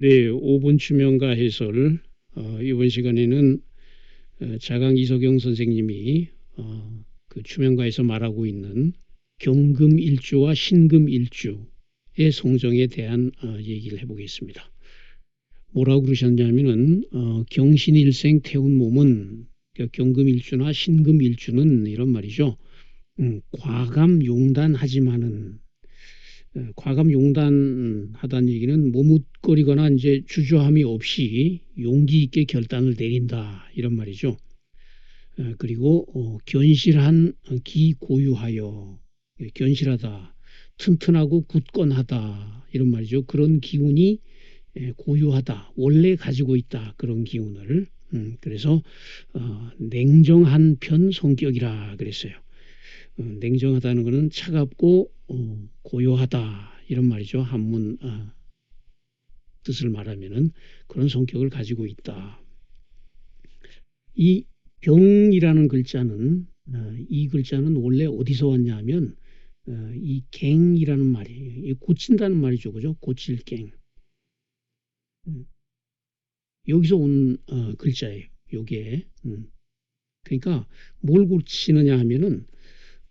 네, 5분 추명가 해설 어, 이번 시간에는 어, 자강 이석영 선생님이 어, 그 추명가에서 말하고 있는 경금 일주와 신금 일주의 성정에 대한 어, 얘기를 해보겠습니다. 뭐라고 그러셨냐면은 어, 경신일생 태운 몸은 그 경금일주나 신금일주는 이런 말이죠. 음, 과감 용단하지만은 어, 과감 용단하다는 얘기는 머뭇거리거나 이제 주저함이 없이 용기 있게 결단을 내린다 이런 말이죠. 어, 그리고 어, 견실한 기 고유하여 예, 견실하다, 튼튼하고 굳건하다 이런 말이죠. 그런 기운이 예, 고유하다, 원래 가지고 있다 그런 기운을 음, 그래서 어, 냉정한 편 성격이라 그랬어요. 어, 냉정하다는 것은 차갑고 어, 고요하다 이런 말이죠. 한문 어, 뜻을 말하면은 그런 성격을 가지고 있다. 이 병이라는 글자는 어, 이 글자는 원래 어디서 왔냐면 어, 이 갱이라는 말이에요. 이 고친다는 말이죠, 그죠? 고칠 갱. 음. 여기서 온 어, 글자예요. 요게. 음. 그러니까 뭘 고치느냐 하면은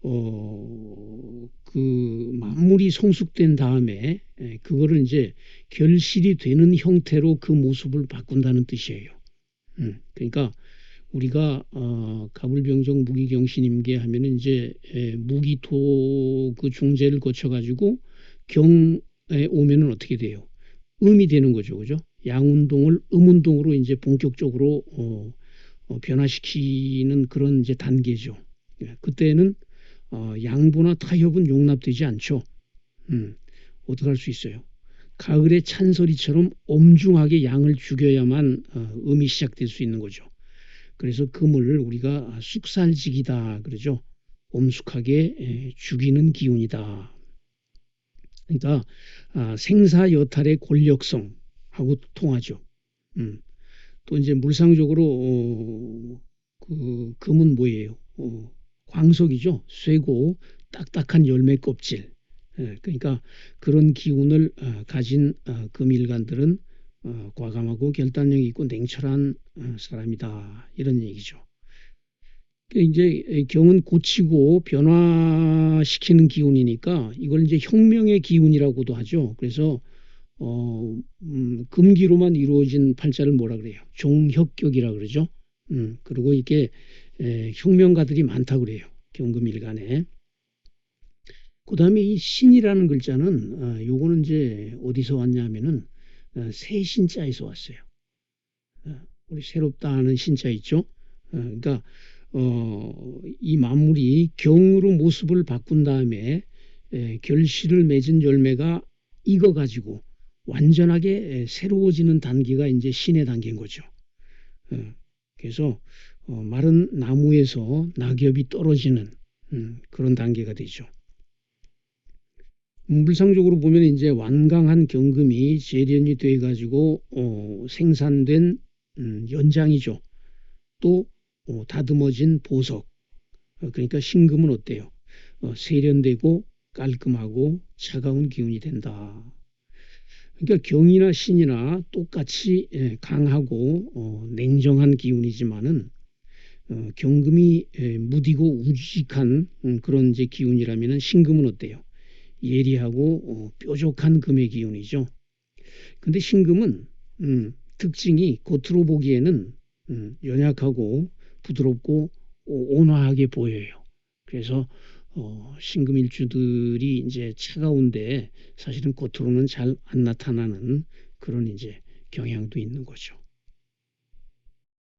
어, 그 만물이 성숙된 다음에 에, 그거를 이제 결실이 되는 형태로 그 모습을 바꾼다는 뜻이에요. 음. 그러니까 우리가 어, 가불병정 무기경신임계 하면은 이제 에, 무기토 그 중재를 거쳐 가지고 경에 오면은 어떻게 돼요? 음이 되는 거죠, 그죠? 양운동을 음운동으로 이제 본격적으로 어, 어, 변화시키는 그런 이제 단계죠. 예, 그때는 어, 양보나 타협은 용납되지 않죠. 음, 어떻게 할수 있어요? 가을의 찬소리처럼 엄중하게 양을 죽여야만 어, 음이 시작될 수 있는 거죠. 그래서 금을 우리가 숙살직이다 그러죠. 엄숙하게 에, 죽이는 기운이다. 그러니까 아, 생사 여탈의 권력성하고 통하죠. 음. 또 이제 물상적으로 어, 그 금은 뭐예요? 어, 광석이죠. 쇠고 딱딱한 열매 껍질. 예, 그러니까 그런 기운을 어, 가진 어, 금일간들은 어, 과감하고 결단력이 있고 냉철한 어, 사람이다 이런 얘기죠. 그 이제 경은 고치고 변화시키는 기운이니까 이걸 이제 혁명의 기운이라고도 하죠. 그래서 어, 음, 금기로만 이루어진 팔자를 뭐라 그래요? 종혁격이라 그러죠. 음, 그리고 이게 에, 혁명가들이 많다 그래요. 경금 일간에. 그 다음에 이 신이라는 글자는 어, 요거는 이제 어디서 왔냐면은 어, 새 신자에서 왔어요. 어, 우리 새롭다 하는 신자 있죠. 어, 그러니까 어, 이 만물이 경으로 모습을 바꾼 다음에 에, 결실을 맺은 열매가 익어 가지고 완전하게 새로워지는 단계가 이제 신의 단계인 거죠. 어, 그래서 어, 마른 나무에서 낙엽이 떨어지는 음, 그런 단계가 되죠. 물상적으로 보면 이제 완강한 경금이 재련이 돼 가지고 어, 생산된 음, 연장이죠. 또 어, 다듬어진 보석. 어, 그러니까 신금은 어때요? 어, 세련되고 깔끔하고 차가운 기운이 된다. 그러니까 경이나 신이나 똑같이 예, 강하고 어, 냉정한 기운이지만은 어, 경금이 예, 무디고 우직한 음, 그런 이제 기운이라면은 신금은 어때요? 예리하고 어, 뾰족한 금의 기운이죠. 근데 신금은 음, 특징이 겉으로 보기에는 음, 연약하고 부드럽고 온화하게 보여요. 그래서 어, 신금일주들이 이제 차가운데 사실은 겉으로는 잘 안 나타나는 그런 이제 경향도 있는 거죠.